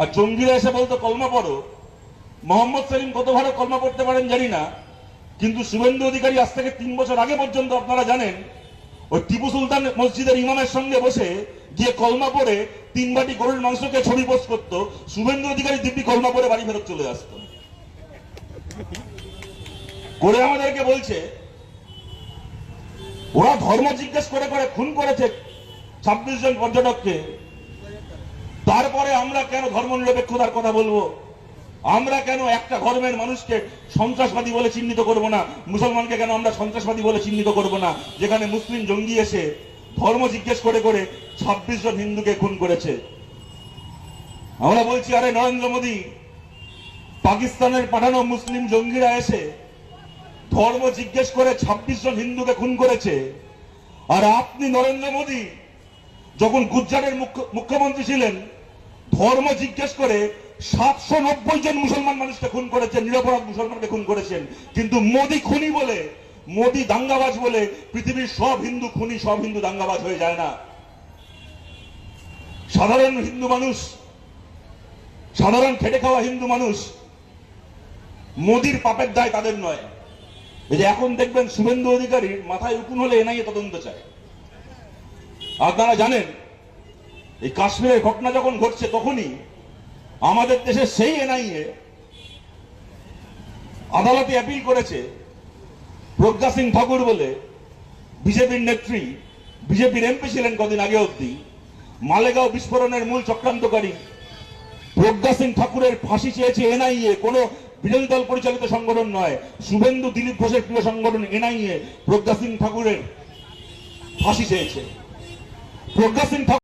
আর জঙ্গিরা এসে বলতো, কলমা পড়ো। মোহাম্মদ সেলিম কত ভালো কলমা পড়তে পারেন জানি না, কিন্তু শুভেন্দু অধিকারী আজ থেকে তিন বছর আগে পর্যন্ত আপনারা জানেন, ওই টিপু সুলতান মসজিদের ইমামের সঙ্গে বসে গিয়ে কলমা পড়ে তিন বাটি গরুর মাংসকে ছবি পোস্ট করতো, শুভেন্দু অধিকারী দিব্যি কলমা পড়ে বাড়ি ফেরত চলে আসতো। করে আমাদেরকে বলছে, ওরা ধর্ম জিজ্ঞেস করে করে, খুন করেছে ছাব্বিশ জন পর্যটককে। তারপরে আমরা কেন ধর্ম নিরপেক্ষতার কথা বলব? আমরা কেন একটা ধর্মের মানুষকে সন্ত্রাসবাদী বলে চিহ্নিত করব না? মুসলমানকে কেন আমরা সন্ত্রাসবাদী বলে চিহ্নিত করব না? যেখানে মুসলিম জঙ্গি এসে ধর্ম জিজ্ঞেস করে করে ছাব্বিশ জন হিন্দুকে খুন করেছে। আমরা বলছি, আরে নরেন্দ্র মোদী, পাকিস্তানের পাঠানো মুসলিম জঙ্গিরা এসে ধর্ম জিজ্ঞেস করে ছাব্বিশ জন হিন্দুকে খুন করেছে। আর আপনি নরেন্দ্র মোদী, যখন গুজরাটের মুখ্য- মুখ্যমন্ত্রী ছিলেন ধর্ম জিজ্ঞেস করে সাতশো নব্বই জন মুসলমান মানুষকে খুন করেছেন, নিরপরাধ মুসলমানকে খুন করেছেন। কিন্তু মোদি খুনি বলে, মোদি দাঙ্গাবাজ বলে পৃথিবীর সব হিন্দু খুনি, সব হিন্দু দাঙ্গাবাজ হয়ে যায় না। সাধারণ হিন্দু মানুষ, সাধারণ খেটে খাওয়া হিন্দু মানুষ মোদির পাপের দায় তাদের নয়। এই যে এখন দেখবেন শুভেন্দু অধিকারীর মাথায় উকুন হলে এনআইএ তদন্ত চায়। আপনারা জানেন এই কাশ্মীরের ঘটনা যখন ঘটছে তখনই আমাদের দেশে সেই এনআইএ আদালতে অ্যাপিল করেছে, প্রজ্ঞা সিং ঠাকুর বলে বিজেপির নেত্রী, বিজেপির এমপি ছিলেন কদিন আগে অবধি, মালেগাঁও বিস্ফোরণের মূল চক্রান্তকারী প্রজ্ঞা সিং ঠাকুরের ফাঁসি চেয়েছে এনআইএ, কোনো বিরোধী দল পরিচালিত সংগঠন নয়, শুভেন্দু দিলীপ ঘোষের প্রিয় সংগঠন এনআইএ প্রজ্ঞা সিং ঠাকুরের ফাঁসি চেয়েছে। প্রজ্ঞা সিং ঠাকুর